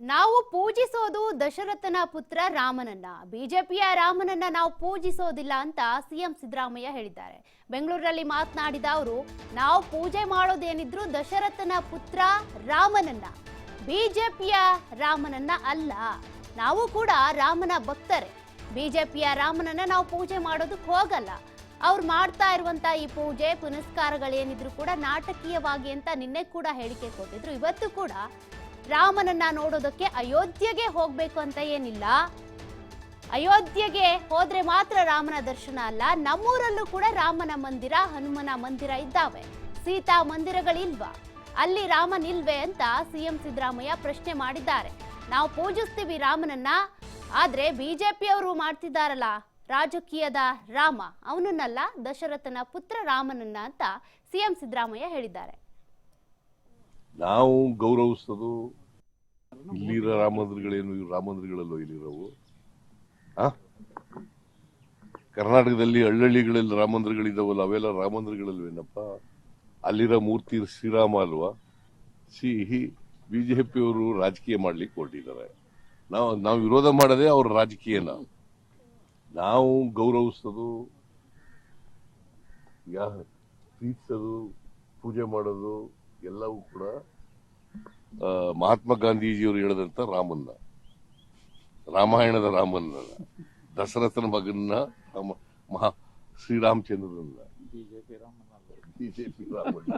ನಾವು ಪೂಜಿಸೋದು ದಶರಥನ ಪುತ್ರ ರಾಮನನ್ನ. ಬಿಜೆಪಿಯ ರಾಮನನ್ನ ನಾವು ಪೂಜಿಸೋದಿಲ್ಲ ಅಂತ ಸಿಎಂ ಸಿದ್ದರಾಮಯ್ಯ ಹೇಳಿದ್ದಾರೆ. ಬೆಂಗಳೂರಲ್ಲಿ ಮಾತನಾಡಿದ ಅವರು, ನಾವು ಪೂಜೆ ಮಾಡೋದೇನಿದ್ರು ದಶರಥನ ಪುತ್ರ ರಾಮನನ್ನ, ಬಿಜೆಪಿಯ ರಾಮನನ್ನ ಅಲ್ಲ. ನಾವು ಕೂಡ ರಾಮನ ಭಕ್ತರೇ. ಬಿಜೆಪಿಯ ರಾಮನನ್ನ ನಾವು ಪೂಜೆ ಮಾಡೋದಕ್ಕೆ ಹೋಗಲ್ಲ. ಅವ್ರು ಮಾಡ್ತಾ ಇರುವಂತ ಈ ಪೂಜೆ, ಪುನಸ್ಕಾರಗಳೇನಿದ್ರು ಕೂಡ ನಾಟಕೀಯವಾಗಿ ಅಂತ ನಿನ್ನೆ ಕೂಡ ಹೇಳಿಕೆ ಕೊಟ್ಟಿದ್ರು. ಇವತ್ತು ಕೂಡ ರಾಮನನ್ನ ನೋಡೋದಕ್ಕೆ ಅಯೋಧ್ಯೆಗೆ ಹೋಗ್ಬೇಕು ಅಂತ ಏನಿಲ್ಲ. ಅಯೋಧ್ಯೆಗೆ ಹೋದ್ರೆ ಮಾತ್ರ ರಾಮನ ದರ್ಶನ ಅಲ್ಲ, ನಮ್ಮೂರಲ್ಲೂ ಕೂಡ ರಾಮನ ಮಂದಿರ, ಹನುಮನ ಮಂದಿರ ಇದ್ದಾವೆ. ಸೀತಾ ಮಂದಿರಗಳಿಲ್ವಾ? ಅಲ್ಲಿ ರಾಮನಿಲ್ವೇ ಅಂತ ಸಿಎಂ ಸಿದ್ದರಾಮಯ್ಯ ಪ್ರಶ್ನೆ ಮಾಡಿದ್ದಾರೆ. ನಾವು ಪೂಜಿಸ್ತೀವಿ ರಾಮನನ್ನ, ಆದ್ರೆ ಬಿಜೆಪಿಯವರು ಮಾಡ್ತಿದ್ದಾರಲ್ಲ, ರಾಜಕೀಯದ ರಾಮ, ಅವನನ್ನಲ್ಲ, ದಶರಥನ ಪುತ್ರ ರಾಮನನ್ನ ಅಂತ ಸಿಎಂ ಸಿದ್ದರಾಮಯ್ಯ ಹೇಳಿದ್ದಾರೆ. ನಾವು ಗೌರವಿಸೋದು ಇಲ್ಲಿರೋ ರಾಮಂದ್ರಗಳೇನು ಇವು ರಾಮಂದ್ರಗಳಲ್ಲೋ ಇಲ್ಲಿರೋವು? ಆ? ಕರ್ನಾಟಕದಲ್ಲಿ ಹಳ್ಳಹಳ್ಳಿಗಳಲ್ಲಿ ಮಂದಿರಗಳಿದ್ದಾವಲ್ಲ ಅವೆಲ್ಲ ರಾಮಂದ್ರಗಳಲ್ವೇನಪ್ಪ ಅಲ್ಲಿರೋ ಮೂರ್ತಿ ಶ್ರೀರಾಮ ಅಲ್ವಾ? ಸಿ ಬಿಜೆಪಿಯವರು ರಾಜಕೀಯ ಮಾಡ್ಲಿಕ್ಕೆ ಹೊರಟಿದ್ದಾರೆ. ನಾವು ನಾವು ವಿರೋಧ ಮಾಡದೆ ಅವ್ರ ರಾಜಕೀಯನ. ನಾವು ಗೌರವಿಸೋದು ಯಾ ಪ್ರೀತಿಸೋದು ಪೂಜೆ ಮಾಡೋದು ಎಲ್ಲವೂ ಕೂಡ ಮಹಾತ್ಮ ಗಾಂಧೀಜಿಯವರು ಹೇಳಿದಂತ ರಾಮನ್ನ ರಾಮಾಯಣದ ರಾಮನ್ನ ದಶರಥನ ಮಗನ್ನ ರಾಮ ಮಹಾ ಶ್ರೀರಾಮಚಂದ್ರನನ್ನ. ಬಿಜೆಪಿ ರಾಮನಲ್ಲ. ಬಿಜೆಪಿ ರಾಮನ್ನ